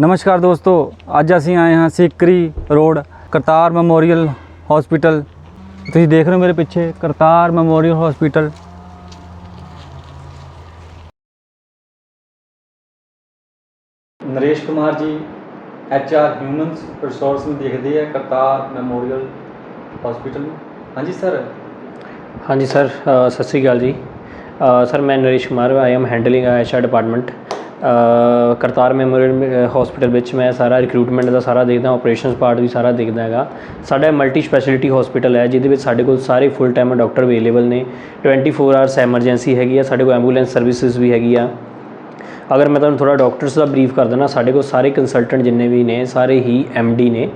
ਨਮਸਕਾਰ ਦੋਸਤੋ, ਅੱਜ ਅਸੀਂ ਆਏ ਹਾਂ Sikri road, Kartar memorial hospital. ਤੁਸੀਂ ਦੇਖ ਰਹੇ ਹੋ ਮੇਰੇ ਪਿੱਛੇ Kartar memorial hospital. Naresh Kumar ji, H R humans resource ਨੂੰ ਦੇਖਦੇ ਆ ਕਰਤਾਰ ਮੈਮੋਰੀਅਲ ਹਸਪੀਟਲ ਨੂੰ। ਹਾਂਜੀ ਸਰ। ਹਾਂਜੀ ਸਰ ਸਤਿ ਸ੍ਰੀ ਅਕਾਲ ਜੀ। ਸਰ, ਮੈਂ Naresh Kumar I am handling H R department Kartar memorial hospital ਵਿੱਚ ਮੈਂ ਸਾਰਾ ਰਿਕਰੂਟਮੈਂਟ ਦਾ ਸਾਰਾ ਦੇਖਦਾ ਆਪਰੇਸ਼ਨਸ ਪਾਰਟ ਵੀ ਸਾਰਾ ਦੇਖਦਾ ਹੈਗਾ। ਸਾਡਾ ਮਲਟੀ ਸਪੈਸ਼ਲਿਟੀ ਹਸਪੀਟਲ ਹੈ, ਜਿਹਦੇ ਵਿੱਚ ਸਾਡੇ ਕੋਲ ਸਾਰੇ ਫੁੱਲ ਟਾਈਮ ਡਾਕਟਰ ਅਵੇਲੇਬਲ ਨੇ। 24 ਆਵਰਸ ਐਮਰਜੈਂਸੀ ਹੈਗੀ ਆ, ਸਾਡੇ ਕੋਲ ਐਂਬੂਲੈਂਸ ਸਰਵਿਸਿਜ਼ ਵੀ ਹੈਗੀ ਆ। ਅਗਰ ਮੈਂ ਤੁਹਾਨੂੰ ਥੋੜਾ ਡਾਕਟਰਸ ਦਾ ਬਰੀਫ ਕਰ ਦਿੰਦਾ, ਸਾਡੇ ਕੋਲ ਸਾਰੇ ਕੰਸਲਟੈਂਟ ਜਿੰਨੇ ਵੀ ਨੇ, ਸਾਰੇ ਹੀ ਡੀ ਨੇ।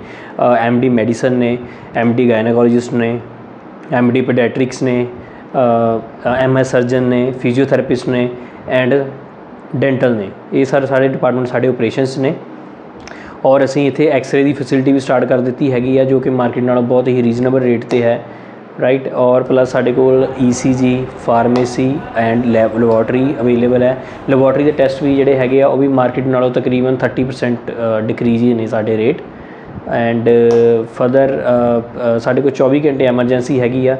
ਡੀ ਮੈਡੀਸਨ ਨੇ ਡੀ ਗਾਇਨੋਕੋਲੋਜਿਸਟ ਨੇ ਡੀ ਪੀਡੀਆਟ੍ਰਿਕਸ ਨੇ ਐਮਐਸ ਸਰਜਨ ਨੇ ਫਿਜ਼ੀਓਥੈਰੇਪਿਸਟ ਨੇ ਐਂਡ ਡੈਂਟਲ ਨੇ। ਇਹ ਸਾਰੇ ਸਾਰੇ ਡਿਪਾਰਟਮੈਂਟ ਸਾਡੇ ਆਪਰੇਸ਼ਨਸ ਨੇ। ਔਰ ਅਸੀਂ ਇੱਥੇ ਐਕਸ-ਰੇ ਦੀ ਫੈਸਿਲਿਟੀ ਵੀ ਸਟਾਰਟ ਕਰ ਦਿੱਤੀ ਹੈਗੀ ਆ, ਜੋ ਕਿ ਮਾਰਕੀਟ ਨਾਲੋਂ ਬਹੁਤ ਹੀ ਰੀਜ਼ਨੇਬਲ ਰੇਟ ਤੇ ਹੈ ਰਾਈਟ ਔਰ ਪਲੱਸ ਸਾਡੇ ਕੋਲ ECG pharmacy and lab laboratory available ਹੈ। ਲੈਬੋਰਟਰੀ ਦੇ ਟੈਸਟ ਵੀ ਜਿਹੜੇ ਹੈਗੇ ਆ, ਉਹ ਵੀ ਮਾਰਕੀਟ ਨਾਲੋਂ ਤਕਰੀਬਨ 30% ਡਿਕਰੀਜ਼ ਹੀ ਨੇ ਸਾਡੇ rate and further uh, uh, uh, ਸਾਡੇ ਕੋਲ 24 ਘੰਟੇ ਐਮਰਜੈਂਸੀ ਹੈਗੀ ਆ।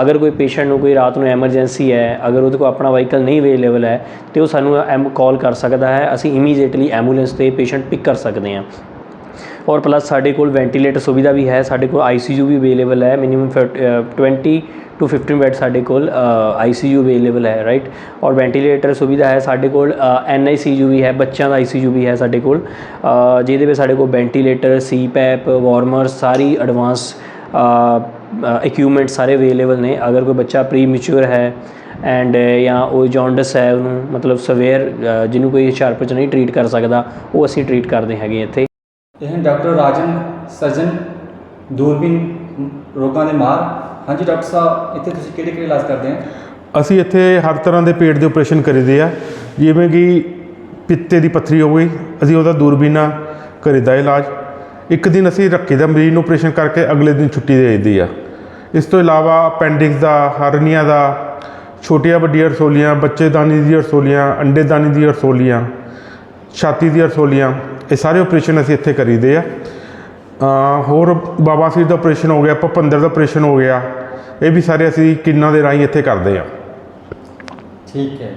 ਅਗਰ ਕੋਈ ਪੇਸ਼ੈਂਟ ਨੂੰ ਕੋਈ ਰਾਤ ਨੂੰ ਐਮਰਜੈਂਸੀ ਹੈ, ਅਗਰ ਉਹਦੇ ਕੋਲ ਆਪਣਾ ਵਹੀਕਲ ਨਹੀਂ ਅਵੇਲੇਬਲ ਹੈ, ਤੇ ਉਹ ਸਾਨੂੰ ਐਮ ਕਾਲ ਕਰ ਸਕਦਾ ਹੈ। ਅਸੀਂ ਇਮੀਡੀਏਟਲੀ ਐਂਬੂਲੈਂਸ ਤੇ ਪੇਸ਼ੈਂਟ ਪਿਕ ਕਰ ਸਕਦੇ ਹਾਂ। ਔਰ ਪਲੱਸ ਸਾਡੇ ਕੋਲ ਵੈਂਟੀਲੇਟਰ ਸੁਵਿਧਾ ਵੀ ਹੈ, ਸਾਡੇ ਕੋਲ ਆਈਸੀਯੂ ਵੀ ਅਵੇਲੇਬਲ ਹੈ ਮਿਨੀਮਮ 20 ਟੂ 15 ਬੈਡ ਸਾਡੇ ਕੋਲ ਆਈਸੀਯੂ ਅਵੇਲੇਬਲ ਹੈ ਰਾਈਟ ਔਰ ਵੈਂਟੀਲੇਟਰ ਸੁਵਿਧਾ ਹੈ ਸਾਡੇ ਕੋਲ ਐਨਆਈਸੀਯੂ ਵੀ ਹੈ, ਬੱਚਿਆਂ ਦਾ ਆਈਸੀਯੂ ਵੀ ਹੈ ਸਾਡੇ ਕੋਲ ਜਿਹਦੇ ਵਿੱਚ ਸਾਡੇ ਕੋਲ ਵੈਂਟੀਲੇਟਰ ਸੀਪੈਪ ਵਾਰਮਰਸ ਸਾਰੀ ਐਡਵਾਂਸ ਇਕਵਿਪਮੈਂਟ ਸਾਰੇ ਅਵੇਲੇਬਲ ਨੇ। ਅਗਰ ਕੋਈ ਬੱਚਾ ਪ੍ਰੀ ਮੈਚੁਰ ਹੈ ਐਂਡ ਜਾਂ ਉਹ ਜੌਂਡਸ ਹੈ ਉਹਨੂੰ, ਮਤਲਬ ਸਵੇਅਰ ਜਿਹਨੂੰ ਕੋਈ ਹੁਸ਼ਿਆਰਪੁਰ ਚ ਨਹੀਂ ਟਰੀਟ ਕਰ ਸਕਦਾ, ਉਹ ਅਸੀਂ ਟਰੀਟ ਕਰਦੇ ਹੈਗੇ ਇੱਥੇ। ਇਹ ਡਾਕਟਰ ਰਾਜਨ, ਸਰਜਨ ਦੂਰਬੀਨ ਰੋਗਾਂ ਦੇ ਮਾਰ। ਹਾਂਜੀ ਡਾਕਟਰ ਸਾਹਿਬ, ਇੱਥੇ ਤੁਸੀਂ ਕਿਹੜੇ ਕਿਹੜੇ ਇਲਾਜ ਕਰਦੇ ਆ ਅਸੀਂ ਇੱਥੇ ਹਰ ਤਰ੍ਹਾਂ ਦੇ ਪੇਟ ਦੇ ਆਪਰੇਸ਼ਨ ਕਰੀਦੇ ਆ। ਜਿਵੇਂ ਕਿ ਪਿੱਤੇ ਦੀ ਪੱਥਰੀ ਹੋ ਗਈ, ਅਸੀਂ ਉਹਦਾ ਦੂਰਬੀਨਾ ਕਰੀਦਾ ਇਲਾਜ। ਇੱਕ ਦਿਨ ਅਸੀਂ ਰੱਖੀ ਦਾ ਮਰੀਜ਼ ਨੂੰ ਆਪਰੇਸ਼ਨ ਕਰਕੇ ਅਗਲੇ ਦਿਨ ਛੁੱਟੀ ਦੇ ਦਿੰਦੀ ਆ। ਇਸ ਤੋਂ ਇਲਾਵਾ ਅਪੈਂਡਿਕਸ ਦਾ, ਹਰਨੀਆ ਦਾ, ਛੋਟੀਆਂ ਵੱਡੀਆਂ ਰਸੋਲੀਆਂ ਬੱਚੇਦਾਨੀ ਦੀਆਂ ਰਸੋਲੀਆਂ ਅੰਡੇਦਾਨੀ ਦੀਆਂ ਰਸੋਲੀਆਂ, ਛਾਤੀ ਦੀਆਂ ਰਸੋਲੀਆਂ ਇਹ ਸਾਰੇ ਆਪਰੇਸ਼ਨ ਅਸੀਂ ਇੱਥੇ ਕਰੀਦੇ ਆ ਅ, ਹੋਰ ਬਾਬਾ ਸੀਰ ਦਾ ਆਪਰੇਸ਼ਨ ਹੋ ਗਿਆ ਭਪੰਦਰ ਦਾ ਆਪਰੇਸ਼ਨ ਹੋ ਗਿਆ ਇਹ ਵੀ ਸਾਰੇ ਅਸੀਂ ਕਿੰਨਾਂ ਦੇ ਰਾਹੀਂ ਇੱਥੇ ਕਰਦੇ ਆ ਠੀਕ ਹੈ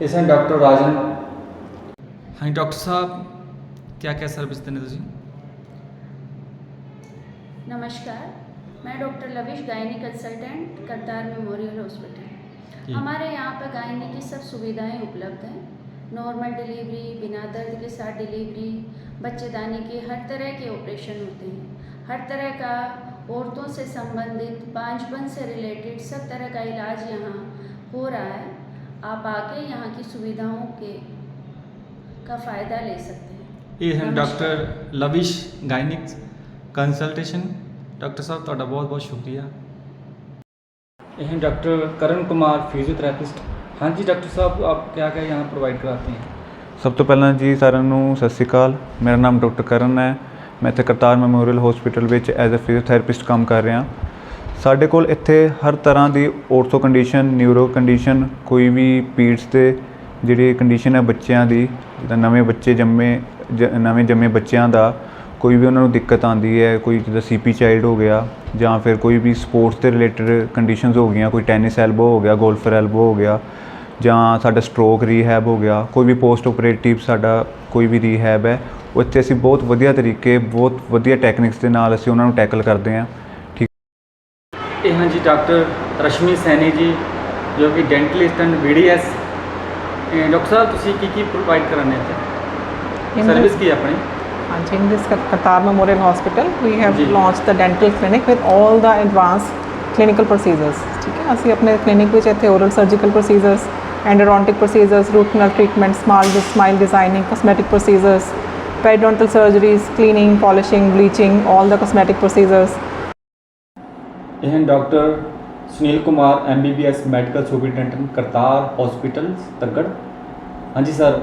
ਇਸ ਹਨ ਡਾਕਟਰ ਰਾਜਨ ਹਾਂਜੀ ਡਾਕਟਰ ਸਾਹਿਬ ਕੀ ਕੀ ਸਰਵਿਸ ਦਿੰਦੇ ਤੁਸੀਂ नमस्कार मैं doctor Lavish gynae consultant Kartar memorial जी। हॉस्पिटल हमारे यहाँ पर गायनी की सब सुविधाएं उपलब्ध हैं नॉर्मल डिलीवरी बिना दर्द के साथ डिलीवरी बच्चेदानी के हर तरह के ऑपरेशन होते हैं। हर तरह का औरतों से संबंधित बांझपन से रिलेटेड सब तरह का इलाज यहाँ हो रहा है। आप आके यहाँ की सुविधाओं के का फ़ायदा ले सकते हैं। ये है doctor Lavish gynaec consultation. Doctor साहब थोड़ा बहुत बहुत शुक्रिया यह डॉक्टर करण कुमार फिजियोथेरेपिस्ट हाँ जी डॉक्टर साहब आप क्या क्या यहाँ प्रोवाइड कराते हैं ਸਭ ਤੋਂ ਪਹਿਲਾਂ ਜੀ ਸਾਰਿਆਂ ਨੂੰ ਸਤਿ ਸ਼੍ਰੀ ਅਕਾਲ ਮੇਰਾ ਨਾਮ ਡਾਕਟਰ ਕਰਨ ਹੈ ਮੈਂ ਇੱਥੇ ਕਰਤਾਰ ਮੈਮੋਰੀਅਲ ਹਸਪੀਟਲ ਵਿੱਚ ਐਜ਼ ਅ ਫਿਜ਼ੀਓਥੈਰੇਪਿਸਟ ਕੰਮ ਕਰ ਰਿਹਾ ਸਾਡੇ ਕੋਲ ਇੱਥੇ ਹਰ ਤਰ੍ਹਾਂ ਦੀ ਔਰਥੋ ਕੰਡੀਸ਼ਨ ਨਿਊਰੋ ਕੰਡੀਸ਼ਨ ਕੋਈ ਵੀ ਪੀੜਸ ਤੇ ਜਿਹੜੀ ਕੰਡੀਸ਼ਨ ਹੈ ਬੱਚਿਆਂ ਦੀ ਜਿੱਦਾਂ ਨਵੇਂ ਬੱਚੇ ਜੰਮੇ ਜ- ਨਵੇਂ ਜੰਮੇ ਬੱਚਿਆਂ ਦਾ ਕੋਈ ਵੀ ਉਹਨਾਂ ਨੂੰ ਦਿੱਕਤ ਆਉਂਦੀ ਹੈ ਕੋਈ ਜਿੱਦਾਂ ਸੀਪੀ ਚਾਈਲਡ ਹੋ ਗਿਆ ਜਾਂ ਫਿਰ ਕੋਈ ਵੀ ਸਪੋਰਟਸ ਦੇ ਰਿਲੇਟਡ ਕੰਡੀਸ਼ਨਸ ਹੋ ਗਈਆਂ ਕੋਈ ਟੈਨਿਸ ਐਲਬੋ ਹੋ ਗਿਆ ਗੋਲਫਰ ਐਲਬੋ ਹੋ ਗਿਆ ਜਾਂ ਸਾਡਾ ਸਟ੍ਰੋਕ ਰੀਹੈਬ ਹੋ ਗਿਆ ਕੋਈ ਵੀ ਪੋਸਟ ਆਪਰੇਟਿਵ ਸਾਡਾ ਕੋਈ ਵੀ ਰੀਹੈਬ ਹੈ ਉਹ ਇੱਥੇ ਅਸੀਂ ਬਹੁਤ ਵਧੀਆ ਤਰੀਕੇ ਬਹੁਤ ਵਧੀਆ ਟੈਕਨਿਕਸ ਦੇ ਨਾਲ ਅਸੀਂ ਉਹਨਾਂ ਨੂੰ ਟੈਕਲ ਕਰਦੇ ਹਾਂ। ਠੀਕ ਇਹ ਹਾਂ ਜੀ ਡਾਕਟਰ ਰਸ਼ਮੀ ਸੈਣੀ ਜੀ ਜੋ ਕਿ ਡੈਂਟਲਿਸਟ ਐਂਡ ਬੀਡੀਐਸ ਡਾਕਟਰ ਸਾਹਿਬ ਤੁਸੀਂ ਕੀ ਕੀ ਪ੍ਰੋਵਾਈਡ ਕਰਾਉਂਦੇ ਇੱਥੇ? In ਸਰਵਿਸ ਕੀ ਹੈ ਆਪਣੀ? Anji, in this Kat- Qatar Memorial Hospital, we have ਜੀ। launched the dental clinic with all the advanced clinical procedures. ਠੀਕ ਹੈ ਅਸੀਂ ਆਪਣੇ ਕਲੀਨਿਕ ਵਿੱਚ ਇੱਥੇ oral surgical procedures, endodontic procedures, root canal treatment, smile, smile designing, cosmetic procedures, periodontal surgeries, cleaning, polishing, bleaching, all the cosmetic procedures. ਇਹ ਹਨ doctor Sunil Kumar MBBS medical superintendent Kartar hospital Taggar ਹਾਂਜੀ sir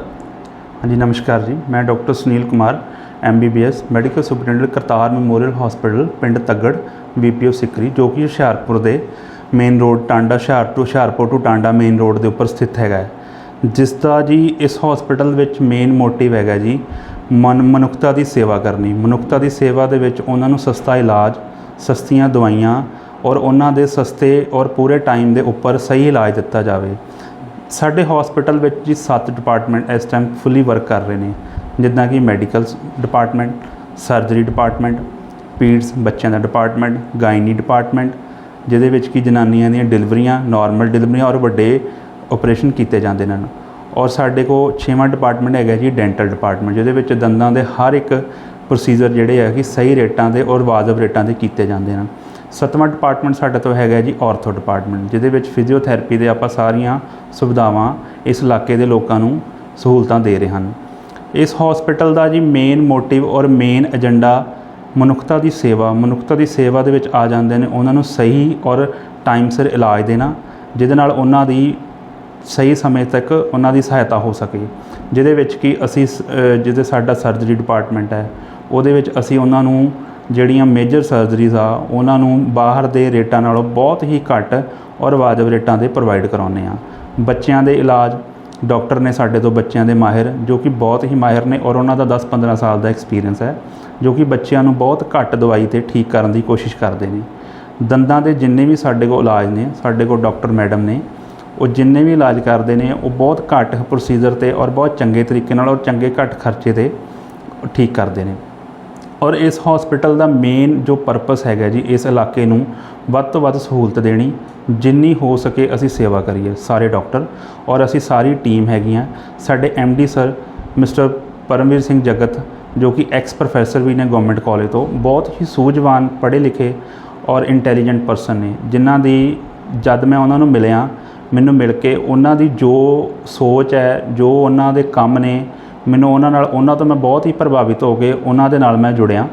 ਹਾਂਜੀ ਨਮਸਕਾਰ ਜੀ ਮੈਂ doctor Sunil Kumar MBBS medical superintendent Kartar memorial hospital ਪਿੰਡ Taggar BPO ਸਿਕਰੀ ਜੋ ਕਿ ਹੁਸ਼ਿਆਰਪੁਰ ਦੇ ਮੇਨ ਰੋਡ ਟਾਂਡਾ ਹੁਸ਼ਿਆਰ ਤੋਂ Hoshiarpur to Tanda main road ਦੇ ਉੱਪਰ ਸਥਿਤ ਹੈਗਾ ਜਿਸ ਦਾ ਜੀ ਇਸ ਹਸਪੀਟਲ ਵਿੱਚ ਮੇਨ ਮੋਟਿਵ ਹੈਗਾ ਜੀ ਮਨ ਮਨੁੱਖਤਾ ਦੀ ਸੇਵਾ ਕਰਨੀ। ਮਨੁੱਖਤਾ ਦੀ ਸੇਵਾ ਦੇ ਵਿੱਚ ਉਹਨਾਂ ਨੂੰ ਸਸਤਾ ਇਲਾਜ, ਸਸਤੀਆਂ ਦਵਾਈਆਂ ਔਰ ਉਹਨਾਂ ਦੇ ਸਸਤੇ ਔਰ ਪੂਰੇ ਟਾਈਮ ਦੇ ਉੱਪਰ ਸਹੀ ਇਲਾਜ ਦਿੱਤਾ ਜਾਵੇ। ਸਾਡੇ ਹਸਪੀਟਲ ਵਿੱਚ ਜੀ 7 ਡਿਪਾਰਟਮੈਂਟ ਇਸ ਟਾਈਮ ਫੁੱਲੀ ਵਰਕ ਕਰ ਰਹੇ ਨੇ। ਜਿੱਦਾਂ ਕਿ medical department, surgery department peds ਬੱਚਿਆਂ ਦਾ ਡਿਪਾਰਟਮੈਂਟ, ਗਾਇਨੀ ਡਿਪਾਰਟਮੈਂਟ, ਜਿਹਦੇ ਵਿੱਚ ਕਿ ਜਨਾਨੀਆਂ ਦੀਆਂ ਡਿਲੀਵਰੀਆਂ, ਨਾਰਮਲ ਡਿਲੀਵਰੀਆਂ ਔਰ ਵੱਡੇ ਆਪਰੇਸ਼ਨ ਕੀਤੇ ਜਾਂਦੇ ਹਨ ਔਰ ਸਾਡੇ ਕੋਲ ਛੇਵਾਂ ਡਿਪਾਰਟਮੈਂਟ ਹੈਗਾ ਜੀ ਡੈਂਟਲ ਡਿਪਾਰਟਮੈਂਟ, ਜਿਹਦੇ ਵਿੱਚ ਦੰਦਾਂ ਦੇ ਹਰ ਇੱਕ ਪ੍ਰੋਸੀਜਰ ਜਿਹੜੇ ਹੈ ਕਿ ਸਹੀ ਰੇਟਾਂ ਦੇ ਔਰ ਵਾਜਬ ਰੇਟਾਂ ਦੇ ਕੀਤੇ ਜਾਂਦੇ ਹਨ ਸੱਤਵਾਂ ਡਿਪਾਰਟਮੈਂਟ ਸਾਡੇ ਤੋਂ ਹੈਗਾ ਜੀ ਆਰਥੋ ਡਿਪਾਰਟਮੈਂਟ, ਜਿਹਦੇ ਵਿੱਚ ਫਿਜ਼ੀਓਥੈਰੇਪੀ ਦੇ ਆਪਾਂ ਸਾਰੀਆਂ ਸੁਵਿਧਾਵਾਂ ਇਸ ਇਲਾਕੇ ਦੇ ਲੋਕਾਂ ਨੂੰ ਸਹੂਲਤਾਂ ਦੇ ਰਹੇ ਹਨ। ਇਸ ਹਸਪੀਟਲ ਦਾ ਜੀ ਮੇਨ ਮੋਟਿਵ ਔਰ ਮੇਨ ਏਜੰਡਾ ਮਨੁੱਖਤਾ ਦੀ ਸੇਵਾ ਮਨੁੱਖਤਾ ਦੀ ਸੇਵਾ ਦੇ ਵਿੱਚ ਆ ਜਾਂਦੇ ਨੇ ਉਹਨਾਂ ਨੂੰ ਸਹੀ ਔਰ ਟਾਈਮ ਸਿਰ ਇਲਾਜ ਦੇਣਾ ਜਿਹਦੇ ਨਾਲ ਉਹਨਾਂ ਦੀ ਸਹੀ ਸਮੇਂ ਤੱਕ ਉਹਨਾਂ ਦੀ ਸਹਾਇਤਾ ਹੋ ਸਕੇ। ਜਿਹਦੇ ਵਿੱਚ ਕਿ ਅਸੀਂ ਸ- ਅ, ਜਿਹਦੇ ਸਾਡਾ ਸਰਜਰੀ ਡਿਪਾਰਟਮੈਂਟ ਹੈ ਉਹਦੇ ਵਿੱਚ ਅਸੀਂ ਉਹਨਾਂ ਨੂੰ ਜਿਹੜੀਆਂ ਮੇਜਰ ਸਰਜਰੀਜ਼ ਆ ਉਹਨਾਂ ਨੂੰ ਬਾਹਰ ਦੇ ਰੇਟਾਂ ਨਾਲੋਂ ਬਹੁਤ ਹੀ ਘੱਟ ਔਰ ਵਾਜਬ ਰੇਟਾਂ ਦੇ ਪ੍ਰੋਵਾਈਡ ਕਰਾਉਂਦੇ ਆ ਬੱਚਿਆਂ ਦੇ ਇਲਾਜ ਡਾਕਟਰ ਨੇ ਸਾਡੇ ਤੋਂ ਬੱਚਿਆਂ ਦੇ ਮਾਹਿਰ, ਜੋ ਕਿ ਬਹੁਤ ਹੀ ਮਾਹਿਰ ਨੇ ਔਰ ਉਹਨਾਂ ਦਾ 10-15 ਸਾਲ ਦਾ ਐਕਸਪੀਰੀਅੰਸ ਹੈ, ਜੋ ਕਿ ਬੱਚਿਆਂ ਨੂੰ ਬਹੁਤ ਘੱਟ ਦਵਾਈ ਤੇ ਠੀਕ ਕਰਨ ਦੀ ਕੋਸ਼ਿਸ਼ ਕਰਦੇ ਨੇ। ਦੰਦਾਂ ਦੇ ਜਿੰਨੇ ਵੀ ਸਾਡੇ ਕੋਲ ਇਲਾਜ ਨੇ, ਸਾਡੇ ਕੋਲ ਡਾਕਟਰ ਮੈਡਮ ਨੇ, ਉਹ ਜਿੰਨੇ ਵੀ ਇਲਾਜ ਕਰਦੇ ਨੇ, ਉਹ ਬਹੁਤ ਘੱਟ ਪ੍ਰੋਸੀਜਰ ਤੇ ਔਰ ਬਹੁਤ ਚੰਗੇ ਤਰੀਕੇ ਨਾਲ ਔਰ ਚੰਗੇ ਘੱਟ ਖਰਚੇ ਤੇ ਠੀਕ ਕਰਦੇ ਨੇ। ਔਰ ਇਸ ਹਸਪੀਟਲ ਦਾ ਮੇਨ ਜੋ ਪਰਪਸ ਹੈਗਾ ਜੀ, ਇਸ ਇਲਾਕੇ ਨੂੰ ਵੱਧ ਤੋਂ ਵੱਧ ਸਹੂਲਤ ਦੇਣੀ, ਜਿੰਨੀ ਹੋ ਸਕੇ ਅਸੀਂ ਸੇਵਾ ਕਰੀਏ, ਸਾਰੇ ਡਾਕਟਰ ਔਰ ਅਸੀਂ ਸਾਰੀ ਟੀਮ ਹੈਗੀਆਂ ਸਾਡੇ D sir mister Paramvir Singh Jagat, ਜੋ ਕਿ ਐਕਸ ਪ੍ਰੋਫੈਸਰ ਵੀ ਨੇ ਗਵਰਨਮੈਂਟ ਕਾਲਜ ਤੋਂ, ਬਹੁਤ ਹੀ ਸੂਝਵਾਨ ਪੜ੍ਹੇ ਲਿਖੇ ਔਰ ਇੰਟੈਲੀਜੈਂਟ ਪਰਸਨ ਨੇ, ਜਿਨ੍ਹਾਂ ਦੀ ਜਦ ਮੈਂ ਉਹਨਾਂ ਨੂੰ ਮਿਲਿਆ, ਮੈਨੂੰ ਮਿਲ ਕੇ ਉਹਨਾਂ ਦੀ ਜੋ ਸੋਚ ਹੈ, ਜੋ ਉਹਨਾਂ ਦੇ ਕੰਮ ਨੇ ਮੈਨੂੰ ਉਹਨਾਂ ਨਾਲ, ਉਹਨਾਂ ਤੋਂ ਮੈਂ ਬਹੁਤ ਹੀ ਪ੍ਰਭਾਵਿਤ ਹੋ ਕੇ ਉਹਨਾਂ ਦੇ ਨਾਲ ਮੈਂ ਜੁੜਿਆ।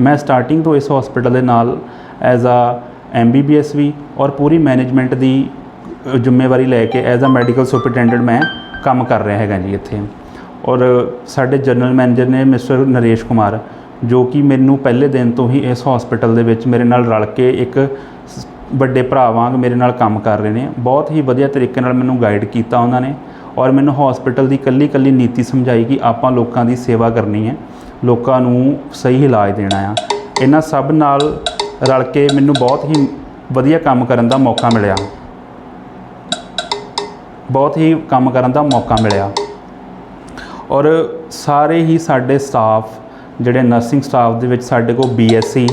ਮੈਂ ਸਟਾਰਟਿੰਗ ਤੋਂ ਇਸ ਹਸਪੀਟਲ ਦੇ ਨਾਲ ਐਜ਼ ਆ ਐਮਬੀਬੀਐਸ ਵੀ ਔਰ ਪੂਰੀ ਮੈਨੇਜਮੈਂਟ ਦੀ ਜ਼ਿੰਮੇਵਾਰੀ ਲੈ ਕੇ ਐਜ਼ ਆ ਮੈਡੀਕਲ ਸੁਪਰਡੈਂਟੈਂਟ ਮੈਂ ਕੰਮ ਕਰ ਰਿਹਾ ਹੈਗਾ ਜੀ ਇੱਥੇ। ਔਰ ਸਾਡੇ ਜਨਰਲ ਮੈਨੇਜਰ ਨੇ ਮਿਸਟਰ ਨਰੇਸ਼ ਕੁਮਾਰ, ਜੋ ਕਿ ਮੈਨੂੰ ਪਹਿਲੇ ਦਿਨ ਤੋਂ ਹੀ ਇਸ ਹਸਪੀਟਲ ਦੇ ਵਿੱਚ ਮੇਰੇ ਨਾਲ ਰਲ ਕੇ ਇੱਕ ਵੱਡੇ ਭਰਾ ਵਾਂਗ ਮੇਰੇ ਨਾਲ ਕੰਮ ਕਰ ਰਹੇ ਨੇ। ਬਹੁਤ ਹੀ ਵਧੀਆ ਤਰੀਕੇ ਨਾਲ ਮੈਨੂੰ ਗਾਈਡ ਕੀਤਾ ਉਹਨਾਂ ਨੇ। ਔਰ ਮੈਨੂੰ ਹਸਪੀਟਲ ਦੀ ਕੱਲੀ ਕੱਲੀ ਨੀਤੀ ਸਮਝਾਈ ਕਿ ਆਪਾਂ ਲੋਕਾਂ ਦੀ ਸੇਵਾ ਕਰਨੀ ਹੈ, ਲੋਕਾਂ ਨੂੰ ਸਹੀ ਇਲਾਜ ਦੇਣਾ ਆ। ਇਹਨਾਂ ਸਭ ਨਾਲ ਰਲ ਕੇ ਮੈਨੂੰ ਬਹੁਤ ਹੀ ਵਧੀਆ ਕੰਮ ਕਰਨ ਦਾ ਮੌਕਾ ਮਿਲਿਆ। ਬਹੁਤ ਹੀ ਕੰਮ ਕਰਨ ਦਾ ਮੌਕਾ ਮਿਲਿਆ। ਔਰ ਸਾਰੇ ਹੀ ਸਾਡੇ ਸਟਾਫ ਜਿਹੜੇ ਨਰਸਿੰਗ ਸਟਾਫ ਦੇ ਵਿੱਚ ਸਾਡੇ ਕੋਲ ਬੀਐਸਸੀ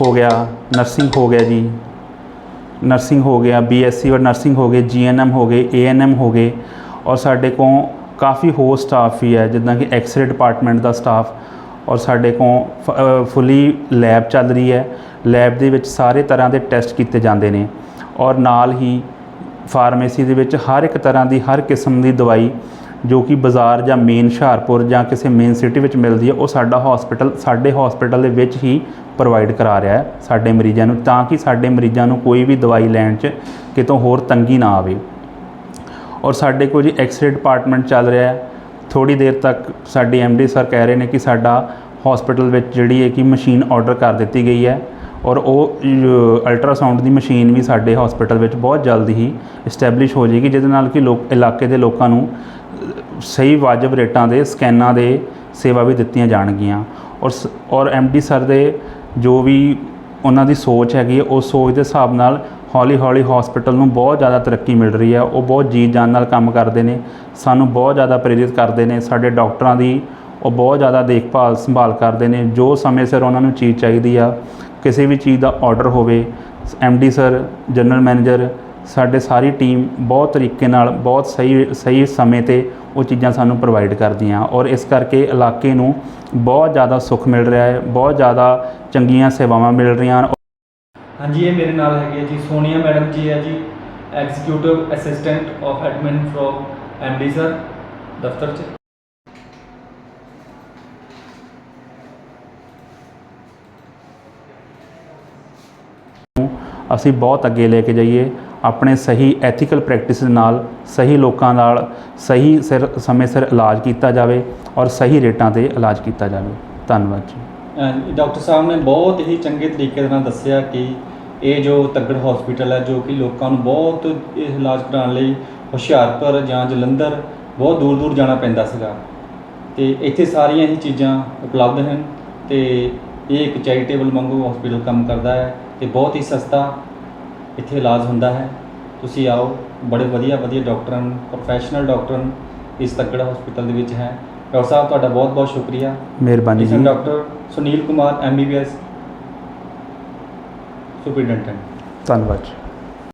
ਹੋ ਗਿਆ ਨਰਸਿੰਗ ਹੋ ਗਿਆ ਜੀ। ਨਰਸਿੰਗ ਹੋ ਗਿਆ ਬੀਐਸਸੀ ਔਰ ਨਰਸਿੰਗ ਹੋ ਗਏ ਜੀਐਨਐਮ ਹੋ ਗਏ ਏਐਨਐਮ ਹੋ ਗਏ। ਔਰ ਸਾਡੇ ਕੋਲ ਕਾਫੀ ਹੋਰ ਸਟਾਫ ਵੀ ਹੈ, ਜਿੱਦਾਂ ਕਿ ਐਕਸਰੇ ਡਿਪਾਰਟਮੈਂਟ ਦਾ ਸਟਾਫ ਔਰ ਸਾਡੇ ਕੋਲ ਫੁੱਲੀ ਲੈਬ ਚੱਲ ਰਹੀ ਹੈ। ਲੈਬ ਦੇ ਵਿੱਚ ਸਾਰੇ ਤਰ੍ਹਾਂ ਦੇ ਟੈਸਟ ਕੀਤੇ ਜਾਂਦੇ ਨੇ ਔਰ ਨਾਲ ਹੀ ਫਾਰਮੇਸੀ ਦੇ ਵਿੱਚ ਹਰ ਇੱਕ ਤਰ੍ਹਾਂ ਦੀ, ਹਰ ਕਿਸਮ ਦੀ ਦਵਾਈ ਜੋ ਕਿ ਬਾਜ਼ਾਰ ਜਾਂ ਮੇਨ ਹੁਸ਼ਿਆਰਪੁਰ ਜਾਂ ਕਿਸੇ ਮੇਨ ਸਿਟੀ ਵਿੱਚ ਮਿਲਦੀ ਹੈ, ਉਹ ਸਾਡਾ ਹਸਪੀਟਲ ਸਾਡੇ ਹਸਪੀਟਲ ਦੇ ਵਿੱਚ ਹੀ ਪ੍ਰੋਵਾਈਡ ਕਰਾ ਰਿਹਾ ਹੈ ਸਾਡੇ ਮਰੀਜ਼ਾਂ ਨੂੰ, ਤਾਂ ਕਿ ਸਾਡੇ ਮਰੀਜ਼ਾਂ ਨੂੰ ਕੋਈ ਵੀ ਦਵਾਈ ਲੈਣ 'ਚ ਕਿਤੋਂ ਹੋਰ ਤੰਗੀ ਨਾ ਆਵੇ। ਔਰ ਸਾਡੇ ਕੋਲ ਜੀ ਐਕਸਰੇ ਡਿਪਾਰਟਮੈਂਟ ਚੱਲ ਰਿਹਾ ਹੈ। ਥੋੜੀ ਦੇਰ ਤੱਕ ਸਾਡੇ ਐਮਡੀ ਸਰ ਕਹਿ ਰਹੇ ਨੇ ਕਿ ਸਾਡਾ ਹਸਪੀਟਲ ਵਿੱਚ ਜਿਹੜੀ ਹੈ ਕਿ ਮਸ਼ੀਨ ਆਰਡਰ ਕਰ ਦਿੱਤੀ ਗਈ ਹੈ ਔਰ ਉਹ ਅਲਟਰਾਸਾਊਂਡ ਦੀ ਮਸ਼ੀਨ ਵੀ ਸਾਡੇ ਹਸਪੀਟਲ ਵਿੱਚ ਬਹੁਤ ਜਲਦੀ ਹੀ ਇਸਟੈਬਲਿਸ਼ ਹੋ ਜਾਏਗੀ, ਜਿਹਦੇ ਨਾਲ ਕਿ ਲੋਕ, ਇਲਾਕੇ ਦੇ ਲੋਕਾਂ ਨੂੰ ਸਹੀ ਵਾਜਬ ਰੇਟਾਂ ਦੇ, ਸਕੈਨਾਂ ਦੇ ਸੇਵਾ ਵੀ ਦਿੱਤੀਆਂ ਜਾਣਗੀਆਂ। ਔਰ ਸ- ਔਰ ਐਮਡੀ ਸਰ ਦੇ ਜੋ ਵੀ ਉਹਨਾਂ ਦੀ ਸੋਚ ਹੈਗੀ ਹੈ ਉਸ ਸੋਚ ਦੇ ਹਿਸਾਬ ਨਾਲ ਹੌਲੀ ਹੌਲੀ ਹਸਪੀਟਲ ਨੂੰ ਬਹੁਤ ਜ਼ਿਆਦਾ ਤਰੱਕੀ ਮਿਲ ਰਹੀ ਹੈ। ਉਹ ਬਹੁਤ ਜੀ ਜਾਨ ਨਾਲ ਕੰਮ ਕਰਦੇ ਨੇ, ਸਾਨੂੰ ਬਹੁਤ ਜ਼ਿਆਦਾ ਪ੍ਰੇਰਿਤ ਕਰਦੇ ਨੇ, ਸਾਡੇ ਡਾਕਟਰਾਂ ਦੀ ਉਹ ਬਹੁਤ ਜ਼ਿਆਦਾ ਦੇਖਭਾਲ ਸੰਭਾਲ ਕਰਦੇ ਨੇ। ਜੋ ਸਮੇਂ ਸਿਰ ਉਹਨਾਂ ਨੂੰ ਚੀਜ਼ ਚਾਹੀਦੀ ਆ, ਕਿਸੇ ਵੀ ਚੀਜ਼ ਦਾ ਆਰਡਰ ਹੋਵੇ ਐਮਡੀ ਸਰ ਜਨਰਲ ਮੈਨੇਜਰ ਸਾਡੇ ਸਾਰੀ ਟੀਮ ਬਹੁਤ ਤਰੀਕੇ ਨਾਲ, ਬਹੁਤ ਸਹੀ ਸਹੀ ਸਮੇਂ ਤੇ ਉਹ ਚੀਜ਼ਾਂ ਸਾਨੂੰ ਪ੍ਰੋਵਾਈਡ ਕਰਦੀਆਂ। ਔਰ ਇਸ ਕਰਕੇ ਇਲਾਕੇ ਨੂੰ ਬਹੁਤ ਜ਼ਿਆਦਾ ਸੁੱਖ ਮਿਲ ਰਿਹਾ ਹੈ, ਬਹੁਤ ਜ਼ਿਆਦਾ ਚੰਗੀਆਂ ਸੇਵਾਵਾਂ ਮਿਲ ਰਹੀਆਂ ਹਨ। ਹਾਂਜੀ ਇਹ ਮੇਰੇ ਨਾਲ ਹੈਗੇ ਜੀ ਸੋਨੀਆ ਮੈਡਮ ਜੀ ਹੈ ਜੀ executive assistant of admin from MD sir ਦਫ਼ਤਰ 'ਚ। ਅਸੀਂ ਬਹੁਤ ਅੱਗੇ ਲੈ ਕੇ ਜਾਈਏ ਆਪਣੇ ਸਹੀ ਐਥੀਕਲ ਪ੍ਰੈਕਟਿਸ ਨਾਲ ਸਹੀ ਲੋਕਾਂ ਨਾਲ ਸਹੀ ਸਿਰ ਸਮੇਂ ਸਿਰ ਇਲਾਜ ਕੀਤਾ ਜਾਵੇ ਔਰ ਸਹੀ ਰੇਟਾਂ ਤੇ ਇਲਾਜ ਕੀਤਾ ਜਾਵੇ। ਧੰਨਵਾਦ ਜੀ। ਡਾਕਟਰ ਸਾਹਿਬ ਨੇ ਬਹੁਤ ਹੀ ਚੰਗੇ ਤਰੀਕੇ ਨਾਲ ਦੱਸਿਆ ਕਿ ਇਹ ਜੋ ਤੱਗੜ ਹਸਪੀਟਲ ਹੈ ਜੋ ਕਿ ਲੋਕਾਂ ਨੂੰ ਬਹੁਤ ਇਹ ਇਲਾਜ ਕਰਾਉਣ ਲਈ ਹੁਸ਼ਿਆਰਪੁਰ ਜਾਂ ਜਲੰਧਰ ਬਹੁਤ ਦੂਰ ਦੂਰ ਜਾਣਾ ਪੈਂਦਾ ਸੀਗਾ। ਤੇ ਇੱਥੇ ਸਾਰੀਆਂ ਹੀ ਚੀਜ਼ਾਂ ਉਪਲਬਧ ਹਨ ਤੇ ਇਹ ਇੱਕ ਚੈਰੀਟੇਬਲ ਵਾਂਗੂ ਹਸਪੀਟਲ ਕੰਮ ਕਰਦਾ ਹੈ ਤੇ ਬਹੁਤ ਹੀ ਸਸਤਾ ਇੱਥੇ ਇਲਾਜ ਹੁੰਦਾ ਹੈ। ਤੁਸੀਂ ਆਓ ਬੜੇ ਵਧੀਆ ਵਧੀਆ ਡਾਕਟਰ ਹਨ ਪ੍ਰੋਫੈਸ਼ਨਲ ਡਾਕਟਰ ਇਸ ਤੱਕੜ ਹਸਪੀਟਲ ਦੇ ਵਿੱਚ ਹੈ। ਡਾਕਟਰ ਸਾਹਿਬ ਤੁਹਾਡਾ ਬਹੁਤ ਬਹੁਤ ਸ਼ੁਕਰੀਆ। ਮਿਹਰਬਾਨੀ ਜੀ। Doctor Sunil Kumar MBBS superintendent. ਧੰਨਵਾਦ ਜੀ।